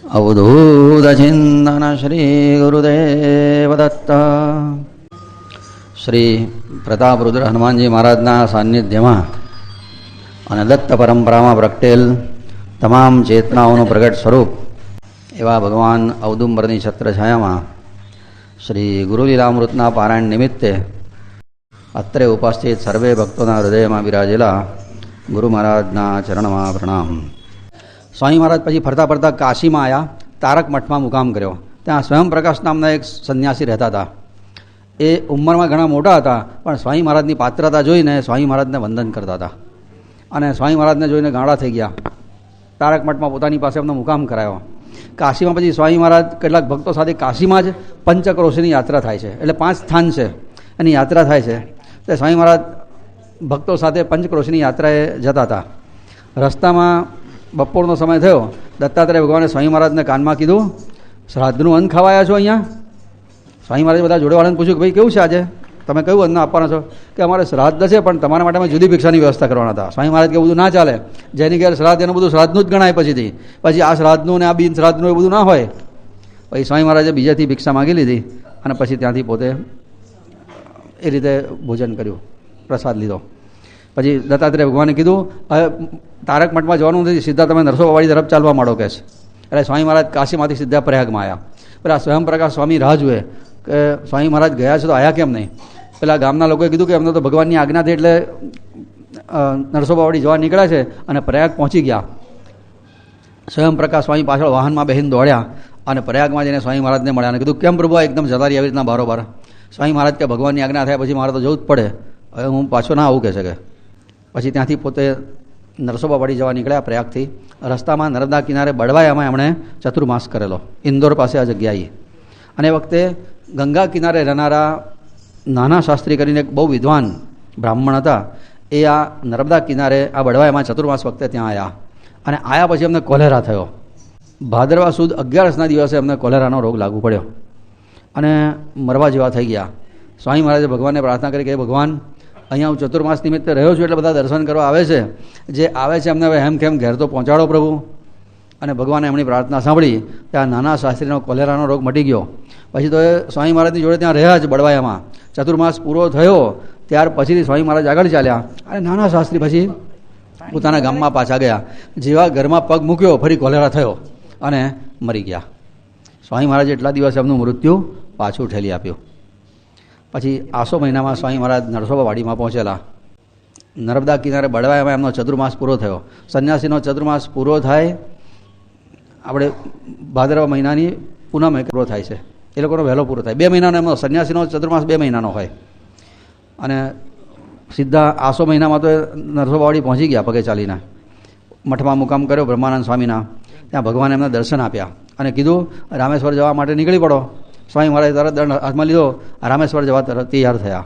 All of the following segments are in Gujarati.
અવધૂતચિંતન શ્રી ગુરુદેવ દત્ત શ્રી પ્રતાપરુદ્ર હનુમાનજી મહારાજના સાનિધ્યમાં અને દત્ત પરંપરામાં પ્રગટેલ તમામ ચેતનાઓનું પ્રગટ સ્વરૂપ એવા ભગવાન ઔદુંબરની છત્રછાયામાં શ્રી ગુરુલીલામૃતના પારાયણ નિમિત્તે અત્રે ઉપસ્થિત સર્વે ભક્તોના હૃદયમાં બિરાજેલા ગુરુ મહારાજના ચરણમાં પ્રણામ. સ્વામી મહારાજ પછી ફરતા ફરતા કાશીમાં આવ્યા તારક મઠમાં મુકામ કર્યો. ત્યાં સ્વયંપ્રકાશ નામના એક સંન્યાસી રહેતા હતા. એ ઉંમરમાં ઘણા મોટા હતા, પણ સ્વામી મહારાજની પાત્રતા જોઈને સ્વામી મહારાજને વંદન કરતા હતા. અને સ્વામી મહારાજને જોઈને ગાળા થઈ ગયા. તારક મઠમાં પોતાની પાસે એમનો મુકામ કરાયો. કાશીમાં પછી સ્વામી મહારાજ કેટલાક ભક્તો સાથે કાશીમાં જ પંચક્રોશીની યાત્રા થાય છે. એટલે પાંચ સ્થાન છે. એની યાત્રા થાય છે. તે સ્વામી મહારાજ ભક્તો સાથે પંચક્રોશીની યાત્રાએ જતા હતા. રસ્તામાં બપોરનો સમય થયો. દત્તાત્રેય ભગવાને સ્વામી મહારાજને કાનમાં કીધું શ્રાદ્ધનું અન્ન ખાવાયા છો અહીંયા? સ્વામી મહારાજ બધા જોડેવાળાને પૂછ્યું કે, ભાઈ, કેવું છે આજે? તમે કયું અન્ન આપવાના છો? કે, અમારે શ્રાદ્ધ છે, પણ તમારા માટે અમે જુદી ભિક્ષાની વ્યવસ્થા કરવાના હતા. સ્વામી મહારાજ કે બધું ના ચાલે. જેની ઘેર શ્રાદ્ધ એનું બધું શ્રાદ્ધનું જ ગણાય પછીથી પછી આ શ્રાદ્ધનું ને આ બિન શ્રાદ્ધનું એ બધું ના હોય. પછી સ્વામી મહારાજે બીજાથી ભિક્ષા માગી લીધી અને પછી ત્યાંથી પોતે એ રીતે ભોજન કર્યું, પ્રસાદ લીધો. પછી દત્તાત્રેય ભગવાને કીધું, હવે તારક મઠમાં જવાનું નથી, સીધા તમે નરસોબાવાડી તરફ ચાલવા માંડો કે છે. એટલે સ્વામી મહારાજ કાશીમાંથી સીધા પ્રયાગમાં આવ્યા પેલા સ્વયંપ્રકાશ સ્વામી રાહ જુએ કે સ્વામી મહારાજ ગયા છે તો આવ્યા કેમ નહીં? પેલા ગામના લોકોએ કીધું કે એમને તો ભગવાનની આજ્ઞાથી એટલે નરસોબાવાડી જવા નીકળ્યા છે અને પ્રયાગ પહોંચી ગયા. સ્વયંપ્રકાશ સ્વામી પાછળ વાહનમાં બહેન દોડ્યા અને પ્રયાગમાં જઈને સ્વામી મહારાજને મળ્યા અને કીધું, કેમ પ્રભુ એકદમ જતા આવી રીતના બારોબાર? સ્વામી મહારાજ કે ભગવાનની આજ્ઞા થાય પછી મારે તો જવું જ પડે. હવે હું પાછો ના આવું, કહે છે કે. પછી ત્યાંથી પોતે નરસોબાવાડી જવા નીકળ્યા પ્રયાગથી. રસ્તામાં નર્મદા કિનારે બળવાયામાં એમણે ચતુર્માસ કરેલો. ઇન્દોર પાસે આ જગ્યાએ. અને વખતે ગંગા કિનારે રહેનારા નાના શાસ્ત્રી કરીને એક બહુ વિદ્વાન બ્રાહ્મણ હતા, એ આ નર્મદા કિનારે, આ બળવાયામાં ચતુર્માસ વખતે ત્યાં આવ્યા અને આવ્યા પછી અમને કોલેરા થયો. ભાદરવા સુદ અગિયારસના દિવસે અમને કોલેરાનો રોગ લાગુ પડ્યો. અને મરવા જેવા થઈ ગયા. સ્વામી મહારાજે ભગવાનને પ્રાર્થના કરી કે ભગવાન અહીંયા હું ચતુર્માસ નિમિત્તે રહ્યો છું એટલે બધા દર્શન કરવા આવે છે. જે આવે છે અમને હવે હેમ કેમ ઘેર તો પહોંચાડો પ્રભુ. અને ભગવાને એમની પ્રાર્થના સાંભળી ત્યાં નાના શાસ્ત્રીનો કોલેરાનો રોગ મટી ગયો. પછી તો એ સ્વામી મહારાજની જોડે ત્યાં રહ્યા જ બળવાયામાં ચતુર્માસ પૂરો થયો, ત્યાર પછીથી સ્વામી મહારાજ આગળ ચાલ્યા. અને નાના શાસ્ત્રી પછી પોતાના ગામમાં પાછા ગયા. જેવા ઘરમાં પગ મૂક્યો, ફરી કોલેરા થયો અને મરી ગયા. સ્વામી મહારાજે એટલા દિવસે એમનું મૃત્યુ પાછું ઠેલી આપ્યું. પછી આસો મહિનામાં સ્વામી મહારાજ નરસોબાવાડીમાં પહોંચેલા. નર્મદા કિનારે બળવાયામાં એમનો ચતુર્માસ પૂરો થયો. સંન્યાસીનો ચતુર્માસ પૂરો થાય, આપણે ભાદરવા મહિનાની પૂનમે પૂરો થાય છે. એ લોકોનો વહેલો પૂરો થાય. બે મહિનાનો એમનો સંન્યાસીનો ચતુર્માસ બે મહિનાનો હોય. અને સીધા આસો મહિનામાં તો નરસોબાવાડી પહોંચી ગયા પગે ચાલીને. મઠમાં મુકામ કર્યો બ્રહ્માનંદ સ્વામીના. ત્યાં ભગવાને એમને દર્શન આપ્યા અને કીધું, રામેશ્વર જવા માટે નીકળી પડો. સ્વામી મહારાજે તરત દંડ હાથમાં લીધો. રામેશ્વર જવા તરત તૈયાર થયા.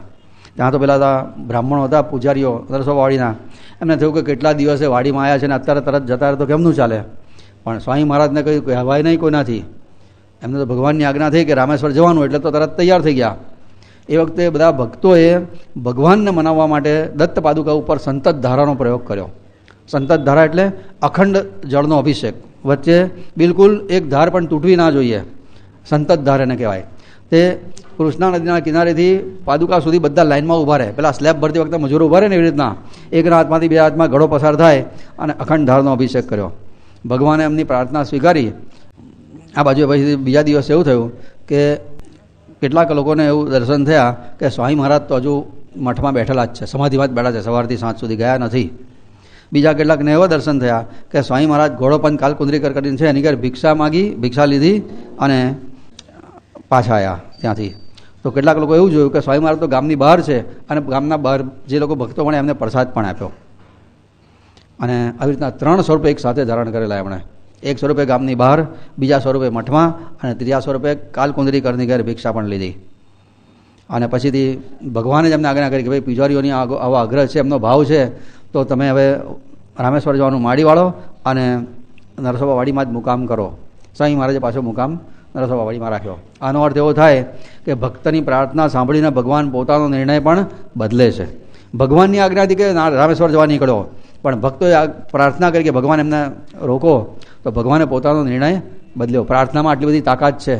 ત્યાં તો પેલા હતા બ્રાહ્મણો હતા, પૂજારીઓ નરસોબાવાડીના એમને થયું કે કેટલા દિવસે વાડીમાં આવ્યા છે ને અત્યારે તરત જતા રહે તો કેમનું ચાલે? પણ સ્વામી મહારાજને કહ્યું કહેવાય નહીં કોઈનાથી. એમને તો ભગવાનની આજ્ઞા થઈ કે રામેશ્વર જવાનું એટલે તો તરત તૈયાર થઈ ગયા. એ વખતે બધા ભક્તોએ ભગવાનને મનાવવા માટે દત્ત પાદુકા ઉપર સંતત ધારાનો પ્રયોગ કર્યો. સંતત ધારા એટલે અખંડ જળનો અભિષેક. વચ્ચે બિલકુલ એક ધાર પણ તૂટવી ના જોઈએ. સંતત ધારેને કહેવાય. તે કૃષ્ણા નદીના કિનારેથી પાદુકા સુધી બધા લાઇનમાં ઊભા રહે. પેલા સ્લેબ ભરતી વખતે મજૂરો ઊભા રહે ને એવી રીતના. એકના હાથમાંથી બે હાથમાં ઘડો પસાર થાય અને અખંડ ધારનો અભિષેક કર્યો. ભગવાને એમની પ્રાર્થના સ્વીકારી. આ બાજુ પછી બીજા દિવસે એવું થયું કે કેટલાક લોકોને એવું દર્શન થયા કે સ્વામી મહારાજ તો હજુ મઠમાં બેઠેલા જ છે. સમાધિમાં જ બેઠા છે. સવારથી સાંજ સુધી ગયા નથી. બીજા કેટલાકને એવા દર્શન થયા કે સ્વામી મહારાજ ઘોડો પણ કાલકુંદરી કરીને છે એની ઘર ભિક્ષા માગી, ભિક્ષા લીધી અને પાછા આવ્યા ત્યાંથી. તો કેટલાક લોકો એવું જોયું કે સ્વામી મહારાજ તો ગામની બહાર છે અને ગામના બહાર જે લોકો ભક્તો મળે એમને પ્રસાદ પણ આપ્યો. અને આવી રીતના ત્રણ સ્વરૂપે એક સાથે ધારણ કરેલા એમણે. એક સ્વરૂપે ગામની બહાર, બીજા સ્વરૂપે મઠમાં અને ત્રીજા સ્વરૂપે કાલકુંદરી કરની ઘેર ભિક્ષા પણ લીધી. અને પછીથી ભગવાને જ એમને આજ્ઞા કરી કે ભાઈ પૂજારીઓની આવો આગ્રહ છે, એમનો ભાવ છે, તો તમે હવે રામેશ્વર જવાનું માડી વાળો અને નરસોબાવાડીમાં જ મુકામ કરો. સ્વામી મહારાજે પાછો મુકામ નરસોબાવાડીમાં રાખ્યો. આનો અર્થ એવો થાય કે ભક્તની પ્રાર્થના સાંભળીને ભગવાન પોતાનો નિર્ણય પણ બદલે છે. ભગવાનની આજ્ઞાથી કે રામેશ્વર જવા નીકળ્યો. પણ ભક્તોએ પ્રાર્થના કરી કે ભગવાન એમને રોકો, તો ભગવાને પોતાનો નિર્ણય બદલ્યો. પ્રાર્થનામાં આટલી બધી તાકાત છે.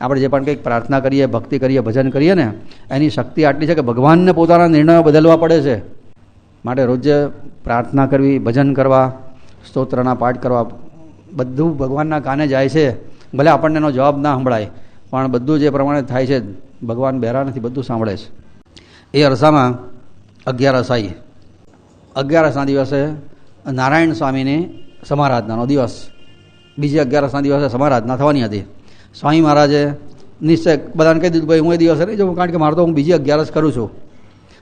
આપણે જે પણ કંઈક પ્રાર્થના કરીએ, ભક્તિ કરીએ, ભજન કરીએ ને, એની શક્તિ આટલી છે કે ભગવાનને પોતાના નિર્ણયો બદલવા પડે છે. માટે રોજ પ્રાર્થના કરવી, ભજન કરવા, સ્તોત્રના પાઠ કરવા, બધું ભગવાનના કાને જાય છે. ભલે આપણને એનો જવાબ ના સંભળાય, પણ બધું જે પ્રમાણે થાય છે, ભગવાન બહેરા નથી, બધું સાંભળે છે. એ અરસામાં અગિયારસ આવી અગિયારસના દિવસે નારાયણ સ્વામીની સમારાધનાનો દિવસ. બીજી અગિયારસના દિવસે સમારાધના થવાની હતી. સ્વામી મહારાજે નિશ્ચય બધાને કહી દીધું ભાઈ, હું એ દિવસે નહીં જોઉં, કારણ કે મારે તો હું બીજી અગિયારસ કરું છું.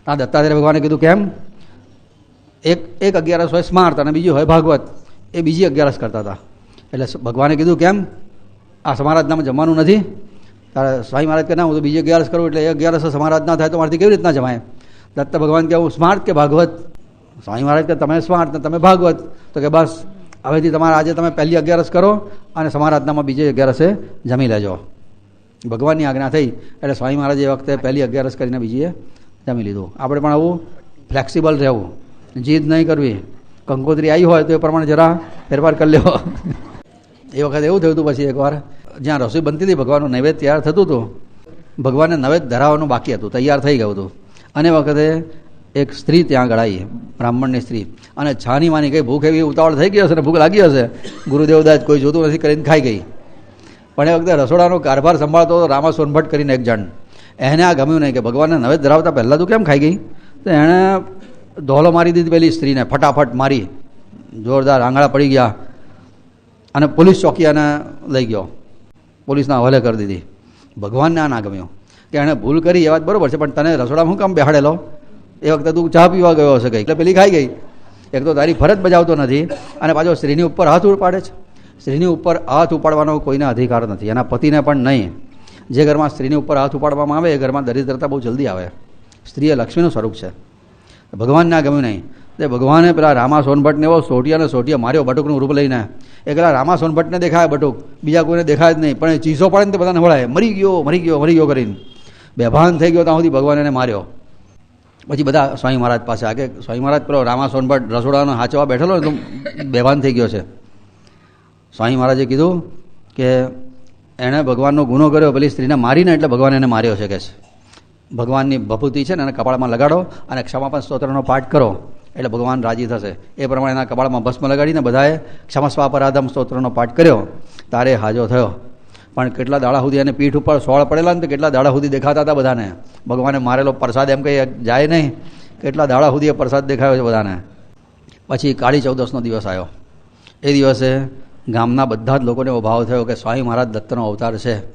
આ દત્તાત્રેય ભગવાને કીધું કેમ એક એક અગિયારસ હોય સ્માર્ત અને બીજી હોય ભાગવત. એ બીજી અગિયારસ કરતા હતા. એટલે ભગવાને કીધું કેમ આ સમારાધનામાં જમવાનું નથી. તારે સ્વામી મહારાજ કે ના, હું તો બીજી અગિયારસ કરું એટલે એ અગિયારસ સમારાધના થાય તો મારાથી કેવી રીતના જમાય? દત્ત ભગવાન કે હું સ્માર્ટ કે ભાગવત? સ્વામી મહારાજ કે તમે સ્માર્ટ ને તમે ભાગવત. તો કે બસ, હવેથી તમારે આજે તમે પહેલી અગિયારસ કરો અને સમારાધનામાં બીજી અગિયારસે જમી લેજો. ભગવાનની આજ્ઞા થઈ એટલે સ્વામી મહારાજ એ વખતે પહેલી અગિયારસ કરીને બીજીએ જમી લીધું. આપણે પણ આવું ફ્લેક્સિબલ રહેવું. જીદ નહીં કરવી. કંકોત્રી આવી હોય તો એ પ્રમાણે જરા ફેરફાર કરી લેવો. એ વખતે એવું થયું હતું પછી એકવાર જ્યાં રસોઈ બનતી હતી, ભગવાનનું નૈવેદ્ય તૈયાર થતું હતું. ભગવાનને નૈવેદ્ય ધરાવવાનું બાકી હતું, તૈયાર થઈ ગયું હતું. અને વખતે એક સ્ત્રી ત્યાં ગળાઈ, બ્રાહ્મણની સ્ત્રી. અને છાની માની ગઈ, ભૂખ એવી ઉતાવળ થઈ ગઈ હશે ને, ભૂખ લાગી હશે. ગુરુદેવદાસ કોઈ જોતું નથી, કરીને ખાઈ ગઈ. પણ એ વખતે રસોડાનો કારભાર સંભાળતો હતો રામા સોનભટ કરીને એક જણ. એને આ ગમ્યું નહીં કે ભગવાનને નવેદ ધરાવતા પહેલાં તું કેમ ખાઈ ગઈ? તો એણે ધોલો મારી દીધી પેલી સ્ત્રીને, ફટાફટ મારી. જોરદાર આંગળા પડી ગયા. અને પોલીસ ચોકી એને લઈ ગયો. પોલીસના હવાલે કરી દીધી. ભગવાનને આ ના ગમ્યું. કે એણે ભૂલ કરી એ વાત બરાબર છે, પણ તને રસોડામાં શું કામ બેહાડેલો? એ વખતે તું ચા પીવા ગયો હશે ગઈ એટલે પેલી ખાઈ ગઈ. એક તો તારી ફરજ બજાવતો નથી અને પાછો સ્ત્રીની ઉપર હાથ ઉપાડે છે. સ્ત્રીની ઉપર હાથ ઉપાડવાનો કોઈને અધિકાર નથી. એના પતિને પણ નહીં. જે ઘરમાં સ્ત્રીની ઉપર હાથ ઉપાડવામાં આવે, એ ઘરમાં દરિદ્રતા બહુ જલ્દી આવે. સ્ત્રી એ લક્ષ્મીનું સ્વરૂપ છે. ભગવાનને આ ગમ્યું નહીં. તે ભગવાને પેલા રામા સોનભટ્ટને એવો સોટિયા અને સોટિયા માર્યો બટુકનું રૂપ લઈને. એ પેલા રામા સોનભટ્ટને દેખાય બટુક, બીજા કોઈને દેખાય જ નહીં, પણ એ ચીસો પડે ને તે બધાને વળાય. મરી ગયો મરી ગયો મરી ગયો કરીને. બેભાન થઈ ગયો ત્યાં સુધી ભગવાન એને માર્યો. પછી બધા સ્વામી મહારાજ પાસે આ કે સ્વામી મહારાજ, પેલો રામા સોનભટ્ટ રસોડાનો હાચવા બેઠેલો ને, તો બેભાન થઈ ગયો છે. સ્વામી મહારાજે કીધું કે, એણે ભગવાનનો ગુનો કર્યો, પેલી સ્ત્રીને મારીને એટલે ભગવાન એને માર્યો છે, કે છે. ભગવાનની ભભૂતિ છે ને, એને કપાળમાં લગાડો અને ક્ષમાપન સ્તોત્રનો પાઠ કરો. એટલે ભગવાન રાજી થશે. એ પ્રમાણે એના કપાળમાં ભસ્મ લગાડીને બધાએ ક્ષમસ્વ પરાધમ સ્તોત્રનો પાઠ કર્યો. તારે હાજો થયો. પણ કેટલા દાડા સુધી એને પીઠ ઉપર સોળ પડેલા ને તો કેટલા દાડા સુધી દેખાતા હતા બધાને? ભગવાને મારેલો પ્રસાદ એમ કંઈ જાય નહીં. કેટલા દાડા સુધી એ પ્રસાદ દેખાયો છે બધાને? પછી કાળી ચૌદસનો દિવસ આવ્યો. એ દિવસે ગામના બધા જ લોકોને એવો થયો કે સ્વામી મહારાજ દત્તનો અવતાર છે.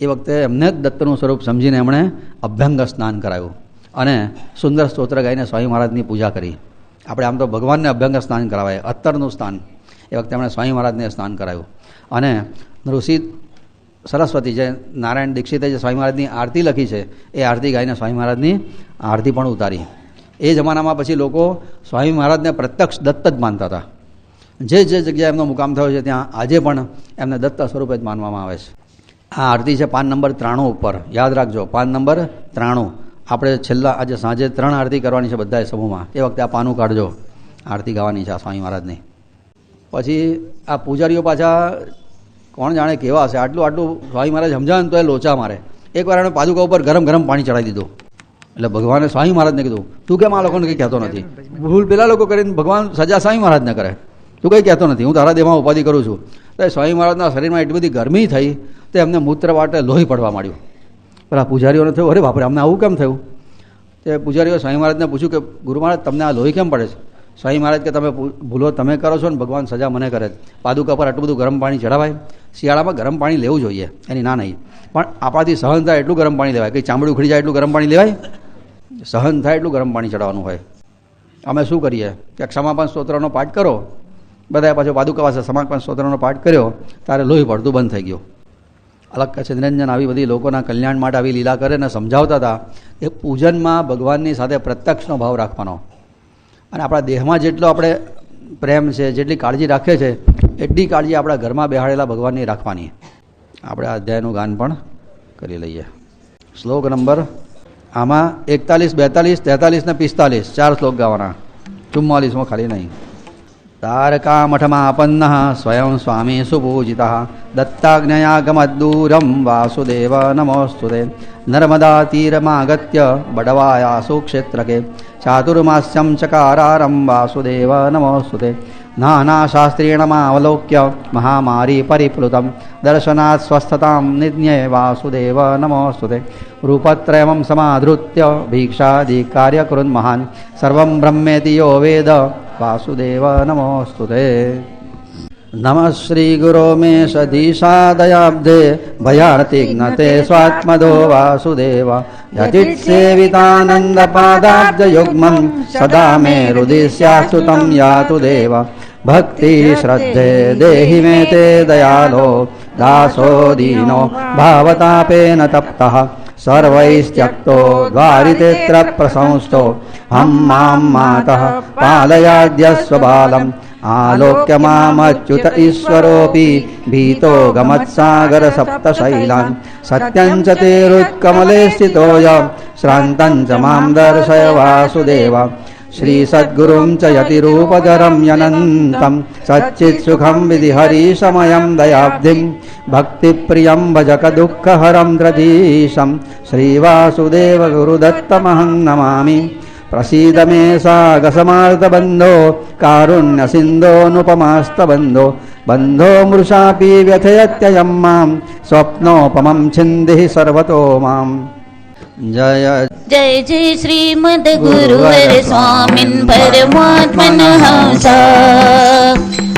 એ વખતે એમને જ દત્તનું સ્વરૂપ સમજીને એમણે અભ્યંગ સ્નાન કરાયું. અને સુંદર સ્તોત્ર ગાઈને સ્વામી મહારાજની પૂજા કરી. આપણે આમ તો ભગવાનને અભ્યંગ સ્નાન કરાવાય, અત્તરનું સ્નાન. એ વખતે એમણે સ્વામી મહારાજને સ્નાન કરાવ્યું. અને ઋષિ સરસ્વતી જે નારાયણ દીક્ષિતે જે સ્વામી મહારાજની આરતી લખી છે, એ આરતી ગાઈને સ્વામી મહારાજની આરતી પણ ઉતારી. એ જમાનામાં પછી લોકો સ્વામી મહારાજને પ્રત્યક્ષ દત્ત જ માનતા હતા. જે જે જગ્યાએ એમનો મુકામ થયો છે, ત્યાં આજે પણ એમને દત્ત સ્વરૂપે જ માનવામાં આવે છે. આ આરતી છે પાન નંબર ત્રાણું ઉપર. યાદ રાખજો, પાન નંબર ત્રાણું. આપણે છેલ્લા આજે સાંજે ત્રણ આરતી કરવાની છે બધાએ સમૂહમાં એ વખતે આ પાનું કાઢજો. આરતી ગાવાની છે આ સ્વામી મહારાજની. પછી આ પૂજારીઓ પાછા કોણ જાણે કેવા હશે? આટલું આટલું સ્વામી મહારાજ સમજાવે તો એ લોચા મારે. એકવાર એણે પાદુકા ઉપર ગરમ ગરમ પાણી ચડાવી દીધું. એટલે ભગવાને સ્વામી મહારાજને કીધું, તું કેમ આ લોકોને કંઈ કહેતો નથી? ભૂલ પેલા લોકો કરીને ભગવાન સજા સ્વામી મહારાજને કરે. તું કંઈ કહેતો નથી. હું તારા દેહમાં ઉપાધિ કરું છું. તો સ્વામી મહારાજના શરીરમાં એટલી બધી ગરમી થઈ, તો એમને મૂત્ર વાટે લોહી પડવા માંડ્યું. પેલા પૂજારીઓને થયું, અરે બાપરે અમને આવું કેમ થયું? તે પૂજારીઓ સ્વામી મહારાજને પૂછ્યું કે, ગુરુ મહારાજ, તમને આ લોહી કેમ પડે છે? સ્વામી મહારાજ કે, તમે ભૂલો તમે કરો છો ને, ભગવાન સજા મને કરે પાદુકા પર આટલું બધું ગરમ પાણી ચડાવાય શિયાળામાં ગરમ પાણી લેવું જોઈએ. એની ના નહીં. પણ આપણાથી સહન થાય એટલું ગરમ પાણી લેવાય. કંઈ ચામડી ઉખડી જાય એટલું ગરમ પાણી લેવાય? સહન થાય એટલું ગરમ પાણી ચડાવવાનું હોય. અમે શું કરીએ? કે ક્ષમાપન સ્તોત્રનો પાઠ કરો. બધાએ પાછો પાદુકા પાસે સમાપન સ્તોત્રનો પાઠ કર્યો. ત્યારે લોહી પડતું બંધ થઈ ગયું. અલગ કચ્છ નિરંજન આવી બધી લોકોના કલ્યાણ માટે આવી લીલા કરે ને સમજાવતા હતા, એ પૂજનમાં ભગવાનની સાથે પ્રત્યક્ષનો ભાવ રાખવાનો. અને આપણા દેહમાં જેટલો આપણે પ્રેમ છે, જેટલી કાળજી રાખે છે, એટલી કાળજી આપણા ઘરમાં બેહાડેલા ભગવાનની રાખવાની. આપણે અધ્યાયનું ગાન પણ કરી લઈએ. શ્લોક નંબર, આમાં એકતાલીસ, બેતાલીસ, તેતાલીસ ને પિસ્તાલીસ, ચાર શ્લોક ગાવાના. ચુમ્માલીસમાં ખાલી નહીં. तारकामठमापन्नः स्वयं स्वामी सुपूजितः। दत्ताज्ञयागमद्दूरं वासुदेव नमोऽस्तु ते। नर्मदातीरमागत्य बडवायासु क्षेत्रके। चातुर्मास्यं चकारारं वासुदेव नमोऽस्तु ते। नानाशास्त्रीणमावलोक्य महामारी परिप्लुतं दर्शनात् स्वस्थतां निज्ञे वासुदेव नमोऽस्तु ते। रूपत्रयमं समाधृत्य भिक्षादिकार्यकुरुन् महान्। सर्वं ब्रह्मेति यो वेद। वासुदेव नमोऽस्तु ते नमः श्रीगुरो मे सधीशादयाब्धे भयार्तिघ्नते स्वात्मदो वासुदेव यतित्सेवितानन्दपादाब्जयुग्मं सदा मे हृदि स्यास्तुतं यातु देव भक्तिश्रद्धे देहि मे ते दयालो दासो दीनो भावतापेन तप्तः सर्वैस्त्यक्तो द्वारितेऽत्र प्रशंस्तो हं मां मातः पालयाद्यस्वबालम् आलोक्य मामच्युत ईश्वरोऽपि भीतो गमत्सागरसप्तशैलान् सत्यं च तेरुत्कमले स्थितोऽय श्रान्तं च मां दर्शय वासुदेव श्रीसद्गुरुं च यतिरूपधरं यनन्तं सच्चित्सुखं विधिहरीशमयं दयाब्धिं भक्तिप्रियं भजकदुःखहरं द्रधीशं श्रीवासुदेव गुरुदत्तमहं नमामि प्रसीद मे सागसमार्तबन्धो कारुण्यसिन्धोऽनुपमास्तबन्धो बन्धो मृषापि व्यथयत्ययं मां स्वप्नोपमं छिन्दिः सर्वतो माम् जय जय जय श्रीमद गुरुवर स्वामिन् परमात्मन हंसा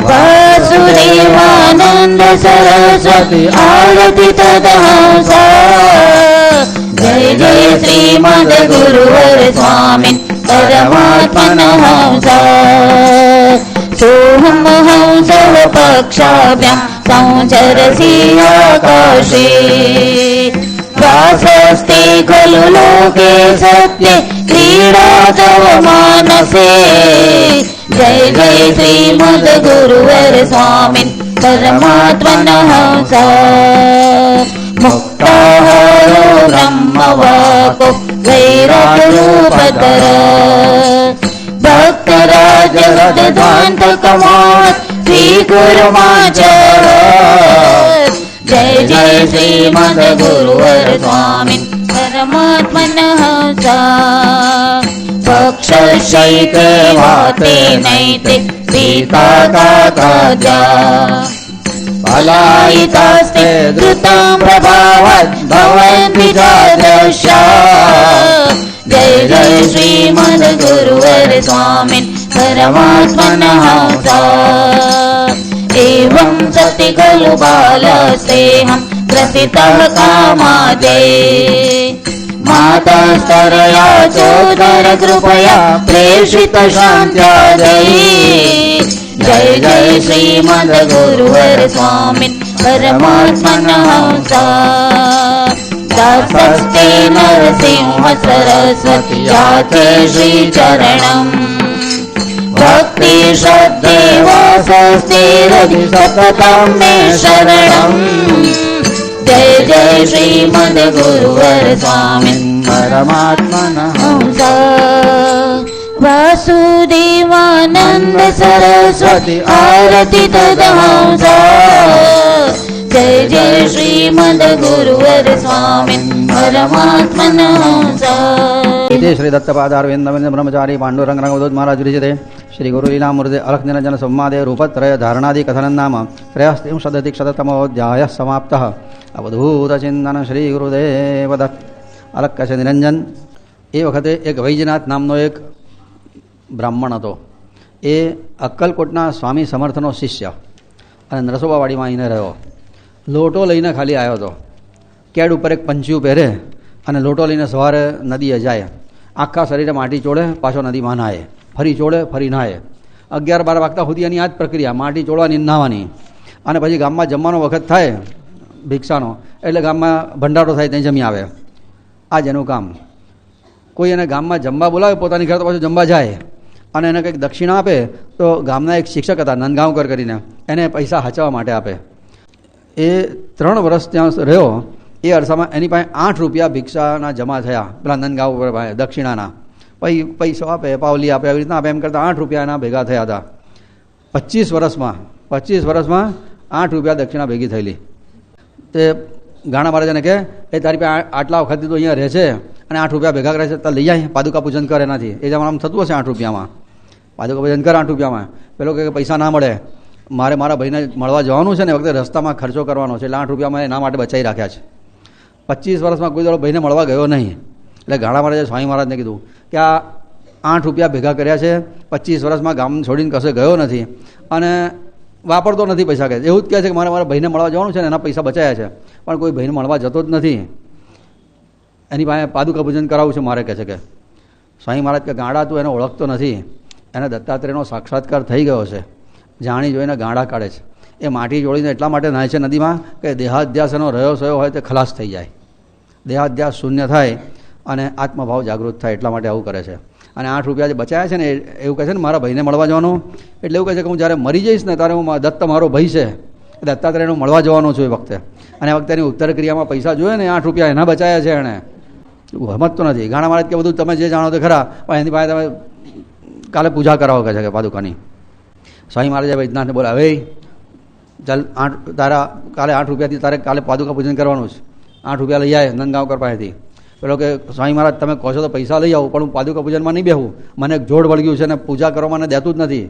वासुदेवानन्द सरस्वती आरति तदहंसा जय जय श्रीमद गुरुवर स्वामिन् परमात्मन हंसा सोऽहं हंसः पक्षाभ्यां संचरसि आकाशे वासस्ते खलु लोके सत्ये क्रीडा तव मानसे जय जय श्रीमद गुरुवर स्वामिन् परमात्मन हंसा मुक्ताहारो ब्रह्मवाको वैराग्यरूपतर भक्तराजगद्वान्तकमात् श्रीगुरुमाचार जय जय श्रीमद गुरुवर स्वामी परमात्मन हंसा पक्षशैके वाते नैते सीता काका पलायितास्ते द्रुतं प्रभावात् भवन्ति जादृशा जय जय श्रीमद गुरुवर स्वामिन् परमात्मनः सा एवं सति खलु बालसेहं ग्रसितः कामादे। मातास्तरया चोदर कृपया प्रेषित शान्त्यादयी जय जय श्रीमद गुरुवर स्वामिन् परमात्मन हंसा नरसिंह सरस्वती याते श्रीचरणम्। सततं मे शरणम् जय जय श्रीमद गुरुवर स्वामिन् परमात्मनः हंसा वासुदेवानन्द सरस्वती आरति तदहंसा जय जय श्रीमद गुरुवर स्वामिन् परमात्मन हंसा इति श्री दत्तपादारविंदविंद ब्रह्मचारी पांडुरंग रंगवदूत महाराज विरचिते श्री गुरुलीला मूर्ति अलख निरंजन संवादे रूपत्रय धारणादि कथनं नाम त्रयस्त्रिंशदधिकशततमोऽध्यायः समाप्तः અવધૂતચિંતન શ્રી ગુરુદેવ દત્ત અલગ કહે છે નિરંજન એ વખતે એક વૈજનાથ નામનો એક બ્રાહ્મણ હતો એ અક્કલકોટના સ્વામી સમર્થનો શિષ્ય અને નરસોબાવાડીમાં આવીને રહ્યો લોટો લઈને ખાલી આવ્યો હતો. કેડ ઉપર એક પંચ્યું પહેરે અને લોટો લઈને સવારે નદીએ જાય. આખા શરીરે માટી ચોળે, પાછો નદીમાં નાહે. ફરી ચોળે, ફરી નાહે. અગિયાર બાર વાગતા સુધી એની આ જ પ્રક્રિયા, માટી ચોળવાની નાહવાની. અને પછી ગામમાં જમવાનો વખત થાય, ભિક્ષાનો, એટલે ગામમાં ભંડારો થાય, ત્યાં જમી આવે. આ જ એનું કામ. કોઈ એને ગામમાં જમવા બોલાવે, પોતાની ઘરે તો પાછું જમવા જાય. અને એને કંઈક દક્ષિણા આપે, તો ગામના એક શિક્ષક હતા, નંદગાંવકર કરીને, એને પૈસા હાચવા માટે આપે. એ ત્રણ વર્ષ ત્યાં રહ્યો, એ અરસામાં એની પાસે આઠ રૂપિયા ભિક્ષાના જમા થયા, પેલા નંદગાંવ ઉપર દક્ષિણાના. પછી પૈસો આપે, પાવલી આપે, આવી રીતના આપે, એમ કરતાં આઠ રૂપિયાના ભેગા થયા હતા. પચીસ વર્ષમાં પચીસ વર્ષમાં આઠ રૂપિયા દક્ષિણા ભેગી થયેલી. તે ગાણા મહારાજાને કહે, એ તારી પાસે આટલા વખત તો અહીંયા રહે છે અને આઠ રૂપિયા ભેગા કરે છે તો લઈ જાય પાદુકા પૂજન કરે એનાથી. એ જમાનામાં થતું હશે આઠ રૂપિયામાં. પાદુકા પૂજન કરે આઠ રૂપિયામાં. પેલો કહે કે પૈસા ના મળે. મારે મારા ભાઈને મળવા જવાનું છે ને વખતે રસ્તામાં ખર્ચો કરવાનો છે. એટલે આઠ રૂપિયામાં એના માટે બચાવી રાખ્યા છે. પચીસ વર્ષમાં કોઈ દાડો ભાઈને મળવા ગયો નહીં. એટલે ગાણા મહારાજે સ્વામી મહારાજને કીધું કે આ આઠ રૂપિયા ભેગા કર્યા છે, પચીસ વર્ષમાં ગામ છોડીને કશે ગયો નથી અને વાપરતો નથી પૈસા છે. એવું જ કહે છે કે મારે મારા ભાઈને મળવા જવાનું છે ને એના પૈસા બચાયા છે. પણ કોઈ ભાઈને મળવા જતો જ નથી. એની પાસે પાદુકા પૂજન કરાવવું છે મારે કહે છે કે, સ્વામી મહારાજ કે ગાંડા તું એને ઓળખતો નથી. એને દત્તાત્રેયનો સાક્ષાત્કાર થઈ ગયો છે. જાણી જોઈને ગાંડા કાઢે છે. એ માટી જોડીને એટલા માટે નાય છે નદીમાં કે દેહાધ્યાસ એનો રહ્યો સયો હોય તે ખલાસ થઈ જાય. દેહાધ્યાસ શૂન્ય થાય અને આત્મભાવ જાગૃત થાય એટલા માટે આવું કરે છે. અને આઠ રૂપિયા જે બચાયા છે ને એવું કહે છે ને, મારા ભાઈને મળવા જવાનું. એટલે એવું કહે છે કે હું જ્યારે મરી જઈશ ને ત્યારે હું દત્ત મારો ભાઈ છે. દત્તાત્રેયનું મળવા જવાનો છું એ વખતે. અને વખતે એની ઉત્તર ક્રિયામાં પૈસા જોઈએ ને, આઠ રૂપિયા એના બચાયા છે એણે. તો નથી. ગાણા મહારાજ કે બધું તમે જે જાણો તો ખરા. પણ એની પાસે તમે કાલે પૂજા કરાવો કહે છે કે પાદુકાની. સ્વામી મહારાજા વૈદ્યનાથને બોલા હવે ચાલ આઠ, તારા કાલે આઠ રૂપિયાથી તારે કાલે પાદુકા પૂજન કરવાનું છે. આઠ રૂપિયા લઈ આવે નંદગાંવકર પાસેથી. પેલો કે, સ્વામી મહારાજ, તમે કહો છો તો પૈસા લઈ આવું, પણ હું પાદુકા પૂજનમાં નહીં બેહું. મને જોડ વળગ્યું છે અને પૂજા કરવામાં મને દેતું જ નથી.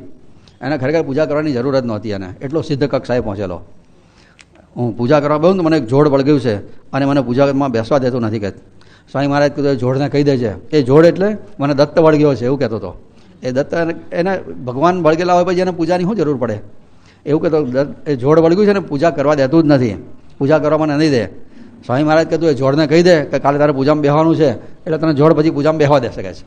એને ખરેખર પૂજા કરવાની જરૂર જ નહોતી એને. એટલો સિદ્ધ કક્ષાએ પહોંચેલો. હું પૂજા કરવા બહુ મને એક જોડ વળગ્યું છે અને મને પૂજામાં બેસવા દેતું નથી. કે સ્વામી મહારાજ કીધું જોડને કહી દેજે. એ જોડ એટલે? મને દત્ત વળગ્યો છે, એવું કહેતો હતો. એ દત્ત એને- ભગવાન વળગેલા હોય પછી એને પૂજાની શું જરૂર પડે? એવું કહેતો એ જોડ વળગ્યું છે ને પૂજા કરવા દેતું જ નથી. પૂજા કરવા મને નહીં દે. સ્વામી મહારાજ કહેતું, એ જોડને કહી દે કે કાલે તારે પૂજામાં બેહવાનું છે, એટલે તને જોડ પછી પૂજામાં બેહવા દે, શકે છે.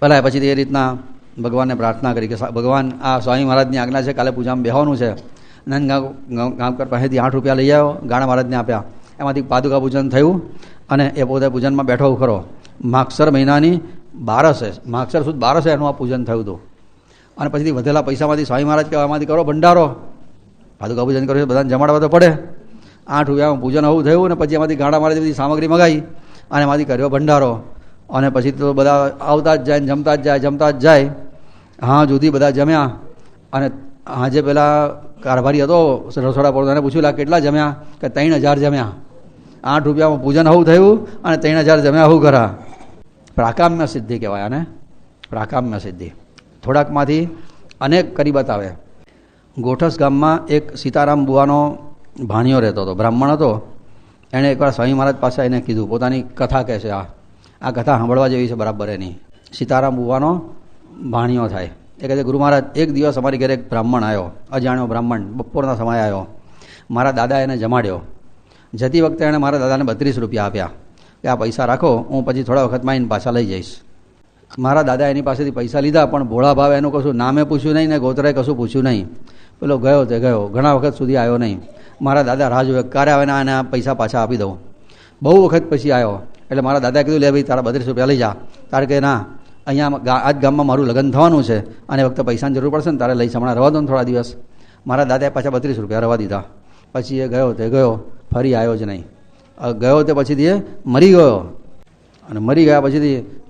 પહેલાં પછી એ રીતના ભગવાનને પ્રાર્થના કરી કે ભગવાન, આ સ્વામી મહારાજની આજ્ઞા છે કાલે પૂજામાં બેહવાનું છે. નંદગાંવ ગામ- ગામકર પાસેથી આઠ રૂપિયા લઈ આવ્યો, ગાણા મહારાજને આપ્યા. એમાંથી પાદુકા પૂજન થયું અને એ પોતે પૂજનમાં બેઠો ખરો માગસર મહિનાની બારસે, માગસર સુદ બારસે એનું આ પૂજન થયું હતું. અને પછીથી વધેલા પૈસામાંથી સ્વામી મહારાજ કે આમાંથી કરો ભંડારો. પાદુકા પૂજન કર્યું બધાને જમાડવા તો પડે. આઠ રૂપિયામાં પૂજન આવું થયું ને પછી એમાંથી ગાડા મારી બધી સામગ્રી મગાવી અને એમાંથી કર્યો ભંડારો. અને પછી તો બધા આવતા જ જાય જમતા જ જાય, જમતા જ જાય. હા, જુદી બધા જમ્યા. અને આજે પેલા કારભારી હતો, રસોડા પડતો એને પૂછ્યું, લા, કેટલા જમ્યા? કે ત્રણ હજાર જમ્યા. આઠ રૂપિયામાં પૂજન આવું થયું અને ત્રણ હજાર જમ્યા આવું ખરા. પ્રાકામ્ય સિદ્ધિ કહેવાય આને. પ્રાકામ્ય સિદ્ધિ. થોડાકમાંથી અનેક કરી બતાવે. ગોઠસ ગામમાં એક સીતારામ બુવાનો ભાણિયો રહેતો હતો, બ્રાહ્મણ હતો. એણે એકવાર સ્વામી મહારાજ પાસે એને કીધું, પોતાની કથા કહે છે આ. આ કથા સાંભળવા જેવી છે બરાબર એની. સીતારામ બુવાનો ભાણિયો થાય. એ કહે છે, ગુરુ મહારાજ, એક દિવસ અમારી ઘરે એક બ્રાહ્મણ આવ્યો. અજાણ્યો બ્રાહ્મણ, બપોરના સમયે આવ્યો. મારા દાદા એને જમાડ્યો. જતી વખતે એણે મારા દાદાને બત્રીસ રૂપિયા આપ્યા. કે આ પૈસા રાખો, હું પછી થોડા વખતમાં એને પાછા લઈ જઈશ. મારા દાદા એની પાસેથી પૈસા લીધા, પણ ભોળા ભાવે એનું કશું નામે પૂછ્યું નહીં ને ગોત્રાએ કશું પૂછ્યું નહીં. પેલો ગયો તે ગયો, ઘણા વખત સુધી આવ્યો નહીં. મારા દાદા રાહ જોવે ક્યારે આવે ને આને પૈસા પાછા આપી દઉં. બહુ વખત પછી આવ્યો, એટલે મારા દાદાએ કીધું, લે ભાઈ, તારા બત્રીસ રૂપિયા લઈ જા. તારે કે, ના, અહીંયા આ જ ગામમાં મારું લગ્ન થવાનું છે અને વખતે પૈસાની જરૂર પડશે ને તારે લઈ હમણાં રવા દો ને થોડા દિવસ. મારા દાદાએ પાછા બત્રીસ રૂપિયા રવા દીધા. પછી એ ગયો તે ગયો, ફરી આવ્યો જ નહીં. ગયો તે પછીથી એ મરી ગયો. અને મરી ગયા પછીથી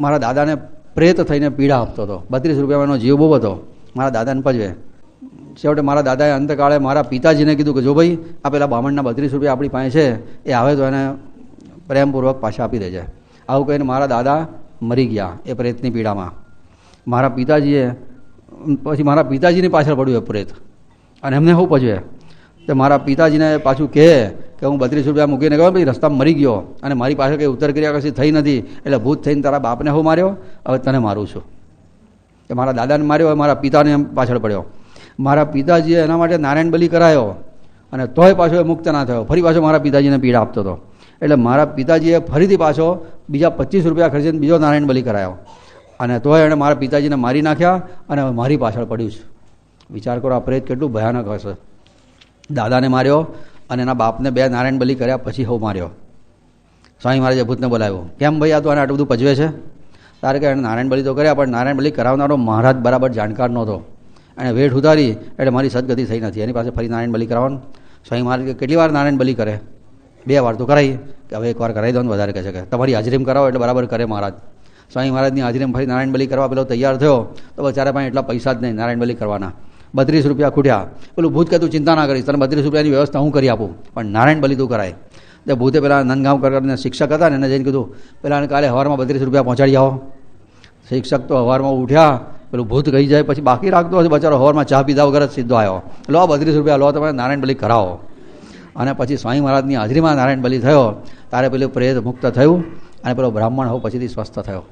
મારા દાદાને પ્રેત થઈને પીડા આપતો હતો. બત્રીસ રૂપિયામાં એનો જીવ બહુ હતો. મારા દાદાને પજવે. છેવટે મારા દાદાએ અંતકાળે મારા પિતાજીને કીધું કે જો ભાઈ, આ પેલા બામણના બત્રીસ રૂપિયા આપણી પાસે છે, એ આવે તો એને પ્રેમપૂર્વક પાછા આપી દેજે. આવું કહીને મારા દાદા મરી ગયા એ પ્રેતની પીડામાં. મારા પિતાજીએ, પછી મારા પિતાજીની પાછળ પડ્યું એ પ્રેત. અને એમને શું પજવે. તો મારા પિતાજીને પાછું કહે કે હું બત્રીસ રૂપિયા મૂકીને ગયો ભાઈ રસ્તામાં મરી ગયો અને મારી પાસે કંઈ ઉત્તર ક્રિયા કશી થઈ નથી, એટલે ભૂત થઈને તારા બાપને હું માર્યો? હવે તને મારું છું. કે મારા દાદાને માર્યો મારા પિતાને પાછળ પડ્યો. મારા પિતાજીએ એના માટે નારાયણ બલિ કરાયો અને તોય પાછો એ મુક્ત ના થયો. ફરી પાછો મારા પિતાજીને પીડા આપતો હતો. એટલે મારા પિતાજીએ ફરીથી પાછો બીજા પચીસ રૂપિયા ખર્ચીને બીજો નારાયણ બલિ કરાયો. અને તોય એણે મારા પિતાજીને મારી નાખ્યા અને મારી પાછળ પડ્યું છે. વિચાર કરો, આ પ્રેત કેટલું ભયાનક હશે. દાદાને માર્યો અને એના બાપને બે નારાયણ બલી કર્યા પછી હવ માર્યો. સ્વામી મહારાજે ભૂતને બોલાવ્યો. કેમ ભાઈ આ તો આને આટલું બધું પજવે છે? તારે કે એને નારાયણ બલી તો કર્યા, પણ નારાયણ બલી કરાવનારો મહારાજ બરાબર જાણકાર નહોતો. એણે વેઠ ઉતારી એટલે મારી સદગતિ થઈ નથી. એની પાસે ફરી નારાયણ બલી કરાવવાનું. સ્વામી મહારાજ કે કેટલી વાર નારાયણ બલી કરે? બે વાર તો કરાવી કે હવે એકવાર કરાવી દો ને વધારે કહે છે કે તમારી હાજરીમાં કરાવો એટલે બરાબર કરે મહારાજ. સ્વામી મહારાજની હાજરીમ ફરી નારાયણ બલી કરવા પેલો તૈયાર થયો તો બચારા પાસે એટલા પૈસા જ નહીં નારાયણ બલી કરવાના. બત્રીસ રૂપિયા ખૂટ્યા. પેલું ભૂત કે તું ચિંતા ના કરીશ, તને બત્રીસ રૂપિયાની વ્યવસ્થા હું કરી આપું. પણ નારાયણ બલી તું કરાય. તે ભૂતે પેલા નંદગામ કરીને શિક્ષક હતા ને એને જઈને કીધું પેલા કાલે હવારમાં બત્રીસ રૂપિયા પહોંચાડી આવો. શિક્ષક તો હવારમાં ઉઠ્યા, પેલું ભૂત ગઈ જાય, પછી બાકી રાખતો હશે બચારો હવારમાં ચા પીધા વગર જ સીધો આવ્યો. લો બત્રીસ રૂપિયા, લો તમે નારાયણ બલિ કરાવો. અને પછી સ્વામી મહારાજની હાજરીમાં નારાયણ બલિ થયો. તારે પેલું પ્રેત મુક્ત થયું અને પેલો બ્રાહ્મણ હવે પછીથી સ્વસ્થ થયો.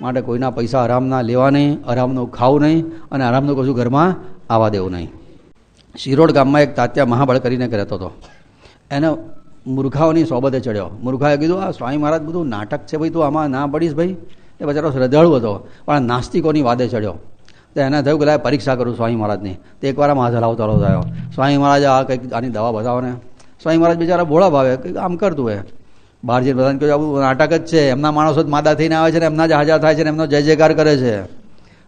માટે કોઈના પૈસા આરામના લેવા નહીં, આરામનું ખાવું નહીં અને આરામનું કશું ઘરમાં આવવા દેવું નહીં. શિરોડ ગામમાં એક તાત્યા મહાબળ કરીને રહેતો હતો. એને મૂર્ખાઓની સોબતે ચડ્યો. મૂર્ખાએ કીધું, આ સ્વામી મહારાજ, બધું નાટક છે ભાઈ, તું આમાં ના પડીશ ભાઈ. એ બચારો શ્રદ્ધાળુ હતો, પણ નાસ્તિકોની વાદે ચડ્યો. તો એને થયું કે, લાય, પરીક્ષા કરું સ્વામી મહારાજની. તો એકવાર આમાં હાથ હલાવતો થયો સ્વામી મહારાજ, આ કંઈક આની દવા બતાવો ને. સ્વામી મહારાજ બિચારા ભોળા ભાવે, કંઈક આમ કરતું હે બહાર જઈને બધાને કહ્યું આવું નાટક જ છે. એમના માણસો જ માદા થઈને આવે છે ને એમના જ હાજર થાય છે ને એમનો જય જયકાર કરે છે.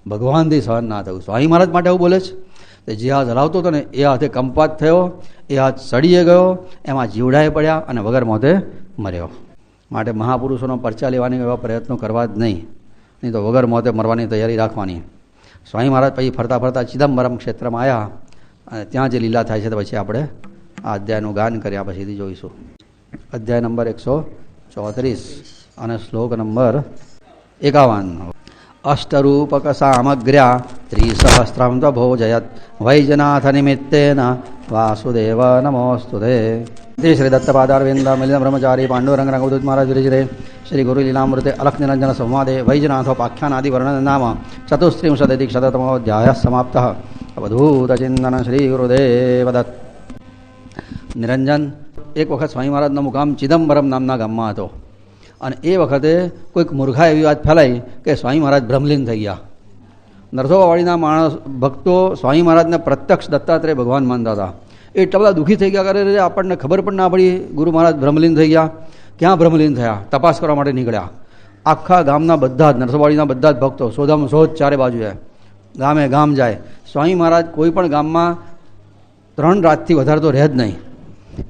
ભગવાનથી સહન ના થયું સ્વામી મહારાજ માટે એવું બોલે છે. તે જે હાથ હલાવતો હતો ને, એ હાથે કંપાત થયો, એ હાથ સડીએ ગયો, એમાં જીવડાએ પડ્યા અને વગર મોતે મર્યો. માટે મહાપુરુષોનો પરચા લેવાની એવા પ્રયત્નો કરવા જ નહીં. નહીં તો વગર મોતે મરવાની તૈયારી રાખવાની. સ્વામી મહારાજ પછી ફરતા ફરતા ચિદમ્બરમ ક્ષેત્રમાં આવ્યા અને ત્યાં જે લીલા થાય છે તો પછી આપણે આ અધ્યાયનું ગાન કર્યા પછીથી જોઈશું. અધ્યાય નંબર એકસો ચોત્રીસ અને શ્લોક નંબર એકાવન. અષ્ટરૂપક સામગ્ર્યા ત્રિસહસ્રમ ભોજયત વૈજનાથ નિમિત્તેન વાસુદેવ નમોસ્તુ તે. શ્રી દત્તપાદારવિંદ મિલિન બ્રહ્મચારી, પાંડુરંગ રંગદૂત મહારાજ વિરજિરે શ્રી ગુરુ અલખ નિરંજન સંવાદે વૈજનાથોપાખ્યાનાદિ વર્ણન નામ ચતુસ્ત્રિંશદધિક શતતમોધ્યાય સમાપ્ત. અવધૂતચિંતન શ્રી ગુરુદેવ દત્ત. નિરંજન એક વખત સ્વામી મહારાજનો મુકામ ચિદમ્બરમ નામના ગામમાં હતો. અને એ વખતે કોઈક મૂર્ખા એવી વાત ફેલાઈ કે સ્વામી મહારાજ બ્રહ્મલીન થઈ ગયા. નરસોવાવાળીના માણસ, ભક્તો સ્વામી મહારાજને પ્રત્યક્ષ દત્તાત્રેય ભગવાન માનતા હતા. એટલા બધા દુઃખી થઈ ગયા કરે આપણને ખબર પણ ના પડી, ગુરુ મહારાજ બ્રહ્મલીન થઈ ગયા. ક્યાં બ્રહ્મલીન થયા? તપાસ કરવા માટે નીકળ્યા. આખા ગામના બધા જ, નરસોવાડીના બધા જ ભક્તો શોધામાં શોધ ચારે બાજુએ. ગામે ગામ જાય. સ્વામી મહારાજ કોઈ પણ ગામમાં ત્રણ રાતથી વધારે તો રહે જ નહીં.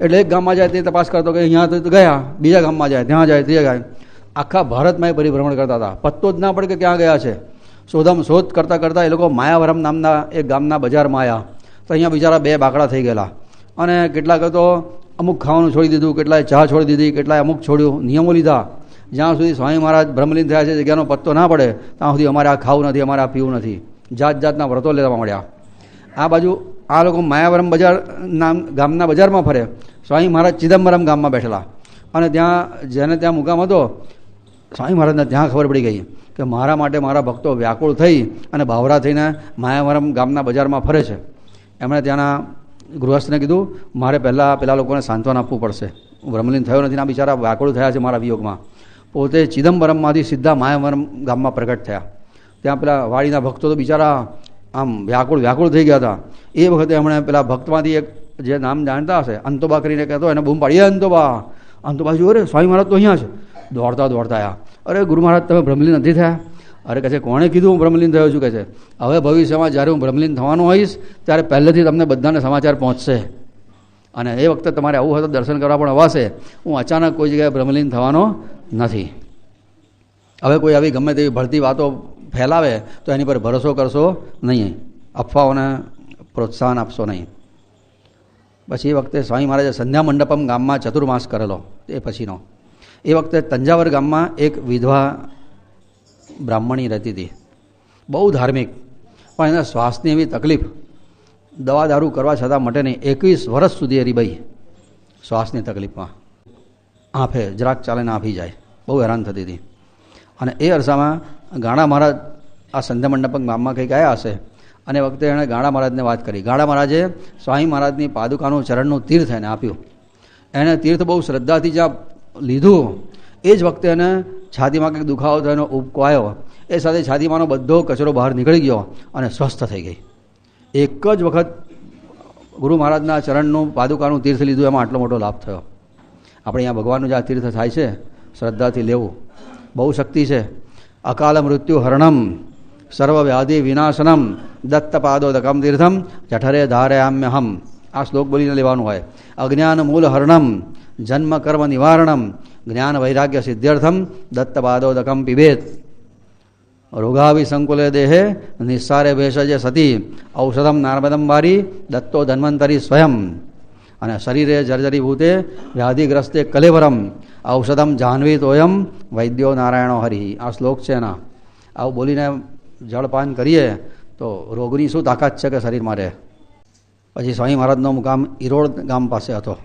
એટલે એક ગામમાં જાય તે તપાસ કરતો કે અહીંયા તો ગયા, બીજા ગામમાં જાય, ત્યાં જાય ત્યાં જાય આખા ભારતમાં એ પરિભ્રમણ કરતા હતા. પત્તો જ ના પડે કે ક્યાં ગયા છે. શોધમ શોધ કરતાં કરતાં એ લોકો માયાવરમ નામના એક ગામના બજારમાં આવ્યા તો અહીંયા બિચારા બે બાકડા થઈ ગયેલા. અને કેટલાક તો અમુક ખાવાનું છોડી દીધું, કેટલાય ચા છોડી દીધી, કેટલાય અમુક છોડ્યું, નિયમો લીધા. જ્યાં સુધી સ્વામી મહારાજ બ્રહ્મલીન થયા છે, જગ્યાનો પત્તો ના પડે, ત્યાં સુધી અમારે આ ખાવું નથી, અમારે આ પીવું નથી. જાત જાતના વ્રતો લેવા મળ્યા. આ બાજુ આ લોકો માયાવરમ બજાર નામ ગામના બજારમાં ફરે. સ્વામી મહારાજ ચિદમ્બરમ ગામમાં બેઠેલા. અને ત્યાં જેને ત્યાં મુકામ હતો, સ્વામી મહારાજને ત્યાં ખબર પડી ગઈ કે મારા માટે મારા ભક્તો વ્યાકુળ થઈ અને ભાવરા થઈને માયાવરમ ગામના બજારમાં ફરે છે. એમણે ત્યાંના ગૃહસ્થને કીધું, મારે પહેલાં પેલા લોકોને સાંત્વન આપવું પડશે. હું બ્રહ્મલીન થયો નથી આ બિચારા વ્યાકુળ થયા છે મારા વિયોગમાં. પોતે ચિદમ્બરમમાંથી સીધા માયાવરમ ગામમાં પ્રગટ થયા. ત્યાં પેલા વાડીના ભક્તો તો બિચારા આમ વ્યાકુળ વ્યાકુળ થઈ ગયા હતા. એ વખતે એમણે પેલા ભક્તમાંથી એક જે નામ જાણતા હશે, અંતોબા કરીને કહેતો, એને બૂમ પાડીએ "એ અંતોબા. અંતોબા જો અરે, સ્વામી મહારાજ તો અહીંયા છે. દોડતા દોડતા આવ્યા અરે, ગુરુ મહારાજ, તમે ભ્રમલીન નથી થયા? અરે, કહે છે, કોણે કીધું હું ભ્રમલીન થયો છું? કહે છે. હવે ભવિષ્યમાં જ્યારે હું ભ્રમલીન થવાનો હોઈશ, ત્યારે પહેલેથી તમને બધાને સમાચાર પહોંચશે. અને એ વખતે તમારે આવું હોય તો દર્શન કરવા પણ અવાશે. હું અચાનક કોઈ જગ્યાએ ભ્રમલીન થવાનો નથી. હવે કોઈ આવી ગમે તેવી ભળતી વાતો ફેલાવે, તો એની પર ભરોસો કરશો નહીં. અફવાઓને પ્રોત્સાહન આપશો નહીં. પછી એ વખતે સ્વામી મહારાજે સંધ્યા મંડપમ ગામમાં ચતુર્માસ કરેલો, એ પછીનો. એ વખતે તંજાવર ગામમાં એક વિધવા બ્રાહ્મણી રહેતી હતી. બહુ ધાર્મિક, પણ એના શ્વાસની એવી તકલીફ. દવા દારૂ કરવા છતાં મટે નહીં. એકવીસ વર્ષ સુધી એ શ્વાસની તકલીફમાં. આંફે જરાક ચાલે ને આંફી જાય. બહુ હેરાન થતી હતી. અને એ અરસામાં ગાણા મહારાજ આ સંધ્યા મંડપમ ગામમાં કંઈક આવ્યા હશે. અને વખતે એણે ગાણા મહારાજને વાત કરી. ગાણા મહારાજે સ્વામી મહારાજની પાદુકાનું ચરણનું તીર્થ એને આપ્યું. એણે તીર્થ બહુ શ્રદ્ધાથી જ્યાં લીધું. એ જ વખતે એને છાતીમાં કંઈક દુખાવો થયો, એનો ઉપકો આવ્યો. એ સાથે છાતીમાંનો બધો કચરો બહાર નીકળી ગયો અને સ્વસ્થ થઈ ગઈ. એક જ વખત ગુરુ મહારાજના ચરણનું પાદુકાનું તીર્થ લીધું, એમાં આટલો મોટો લાભ થયો. આપણે અહીંયા ભગવાનનું જે આ તીર્થ થાય છે. શ્રદ્ધાથી લેવું. બહુ શક્તિ છે. અકાલ મૃત્યુ હરણમ સર્વ વ્યાધિ વિનાશનમ દત્તપાદોદકમ તીર્થમ જઠરે ધારયામ્યહમ આ શ્લોક બોલીને લેવાનું હોય અજ્ઞાન મૂલ હરણમ જન્મ કર્મ નિવારણમ જ્ઞાન વૈરાગ્ય સિદ્ધ્યર્થમ દત્તપાદોદકમ પીબેત રોગાવિ સંકુલે દેહે નિસ્સારે ભેષજે સતી ઔષધમ નાર્મદમ વારી દત્તો ધન્વંતરી સ્વયં અને શરીરે જર્જરીભૂતે વ્યાધિગ્રસ્તે કલેવરમ, ઔષધમ જાહ્નવી તોયમ વૈદ્યો નારાયણો હરિ. આ શ્લોક છે એના. આવું બોલીને જળપાન કરીએ તો રોગની શું તાકાત છે કે શરીરમાં રહે? પછી સ્વામી મહારાજનો મુકામ ઈરોડ ગામ પાસે હતો.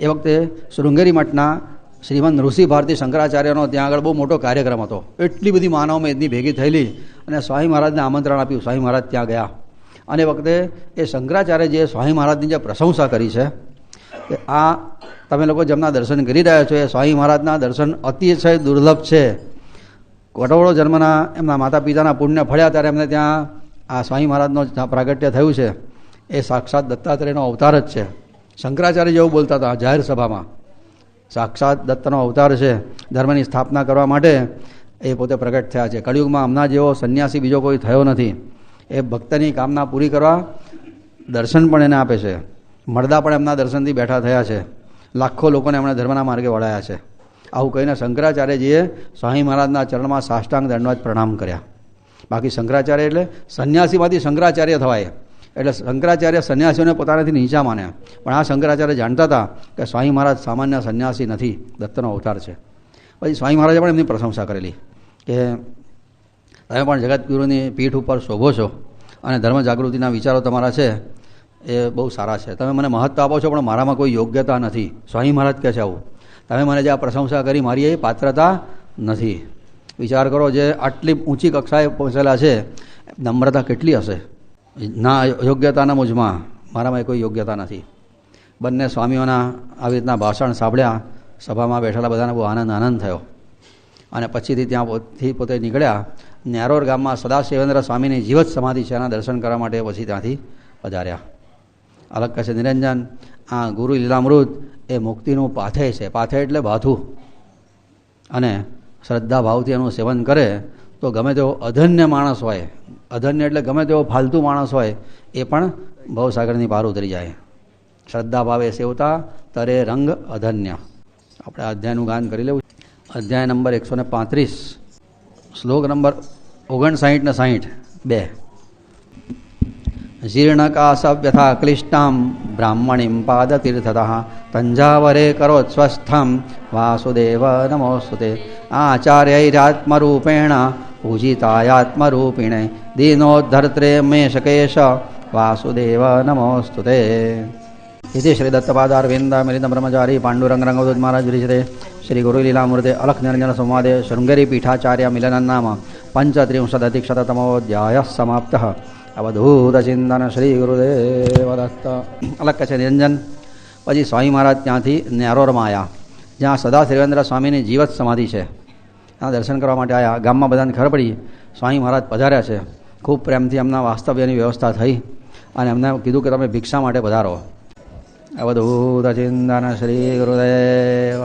એ વખતે શૃંગેરી મઠના શ્રીમંત ઋષિ ભારતી શંકરાચાર્યનો ત્યાં આગળ બહુ મોટો કાર્યક્રમ હતો. એટલી બધી માનવ મેદની ભેગી થયેલી અને સ્વામી મહારાજને આમંત્રણ આપ્યું. સ્વામી મહારાજ ત્યાં ગયા. અને વખતે એ શંકરાચાર્ય જે સ્વામી મહારાજની જે પ્રશંસા કરી છે, કે આ તમે લોકો જેમના દર્શન કરી રહ્યા છો, એ સ્વામી મહારાજના દર્શન અતિશય દુર્લભ છે. કટોળો જન્મના એમના માતા પિતાના પુણ્ય ફળ્યા ત્યારે એમને ત્યાં આ સ્વામી મહારાજનો પ્રાગટ્ય થયું છે. એ સાક્ષાત દત્તાત્રેયનો અવતાર જ છે. શંકરાચાર્ય જેવું બોલતા હતા જાહેર સભામાં. સાક્ષાત દત્તનો અવતાર છે. ધર્મની સ્થાપના કરવા માટે એ પોતે પ્રગટ થયા છે. કળિયુગમાં હમણાં જેવો સંન્યાસી બીજો કોઈ થયો નથી. એ ભક્તની કામના પૂરી કરવા દર્શન પણ એને આપે છે. મરદા પણ એમના દર્શનથી બેઠા થયા છે. લાખો લોકોને એમણે ધર્મના માર્ગે વળાયા છે. આવું કહીને શંકરાચાર્યજીએ સ્વામી મહારાજના ચરણમાં સાષ્ટાંગ દંડવત પ્રણામ કર્યા. બાકી શંકરાચાર્ય એટલે સંન્યાસીમાંથી શંકરાચાર્ય થવાય. એટલે શંકરાચાર્ય સંન્યાસીઓને પોતાનાથી નીચા માન્યા. પણ આ શંકરાચાર્ય જાણતા હતા કે સ્વામી મહારાજ સામાન્ય સંન્યાસી નથી. દત્તનો અવતાર છે. પછી સ્વામી મહારાજે પણ એમની પ્રશંસા કરેલી કે તમે પણ જગતગુરુની પીઠ ઉપર શોભો છો અને ધર્મ જાગૃતિના વિચારો તમારા છે, એ બહુ સારા છે. તમે મને મહત્વ આપો છો, પણ મારામાં કોઈ યોગ્યતા નથી. સ્વામી મહારાજ કહે છે આવું. તમે મને જે આ પ્રશંસા કરી, મારી એ પાત્રતા નથી. વિચાર કરો, જે આટલી ઊંચી કક્ષાએ પહોંચેલા છે, નમ્રતા કેટલી હશે? ના, યોગ્યતાના મુજમાં મારામાં કોઈ યોગ્યતા નથી. બંને સ્વામીઓના આવી રીતના ભાષણ સાંભળ્યા, સભામાં બેઠેલા બધાને બહુ આનંદ આનંદ થયો. અને પછીથી ત્યાં પોતથી પોતે નીકળ્યા નેરોર ગામમાં સદાશિવેન્દ્ર સ્વામીની જીવત સમાધિ છે એના દર્શન કરવા માટે પછી ત્યાંથી પધાર્યા. અલગ કહે નિરંજન, આ ગુરુ લીલામૃત એ મુક્તિનું પાથે છે. પાથે એટલે બાથું. અને શ્રદ્ધા ભાવથી એનું સેવન કરે તો ગમે તેવો અધન્ય માણસ હોય, અધન્ય એટલે ગમે તેવો ફાલતુ માણસ હોય, એ પણ ભવસાગરની પાર ઉતરી જાય. શ્રદ્ધા ભાવે સેવતા, તરે રંગ અધન્ય. આપણે અધ્યાયનું ગાન કરી લેવું અધ્યાય નંબર એકસો પાંત્રીસ. શ્લોક નંબર ઓગણસાઠ ને સાહીઠ. બે. જીર્ણકાસવ્યથા ક્લિષ્ટામ બ્રાહ્મણીમ પાદતીર્થતઃ તંજાવરે કરોત્સ્વસ્થમ વાસુદેવ નમોસ્તુતે આચાર્યૈરાત્મરૂપેણ પૂજિતાયાત્મરૂપિણે દીનોદ્ધર્ત્રે મે શકેશ વાસુદેવ નમોસ્તુતે इति श्रीदत्तपादारविन्दामिलितब्रह्मचारी पाण्डुरङ्गरङ्गवदूत महाराज विरचिते श्रीगुरुलीलामूर्ते अलक्ष्निरञ्जनसंवादे शृङ्गेरीपीठाचार्यमिलनन्नाम पञ्चत्रिंशदधिकशततमोऽध्यायः समाप्तः અવધૂતચિંતન શ્રી ગુરુદેવ દત્ત અલગ કહે છે નિરંજન પછી સ્વામી મહારાજ ત્યાંથી નેરોરમાં આવ્યા જ્યાં સદા શ્રીવેન્દ્ર સ્વામીની જીવત સમાધિ છે ત્યાં દર્શન કરવા માટે આવ્યા ગામમાં બધાને ખબર પડી સ્વામી મહારાજ પધાર્યા છે ખૂબ પ્રેમથી એમના વાસ્તવ્યની વ્યવસ્થા થઈ અને એમને કીધું કે તમે ભિક્ષા માટે પધારો અવધૂત ચિંતન શ્રી ગુરુદેવ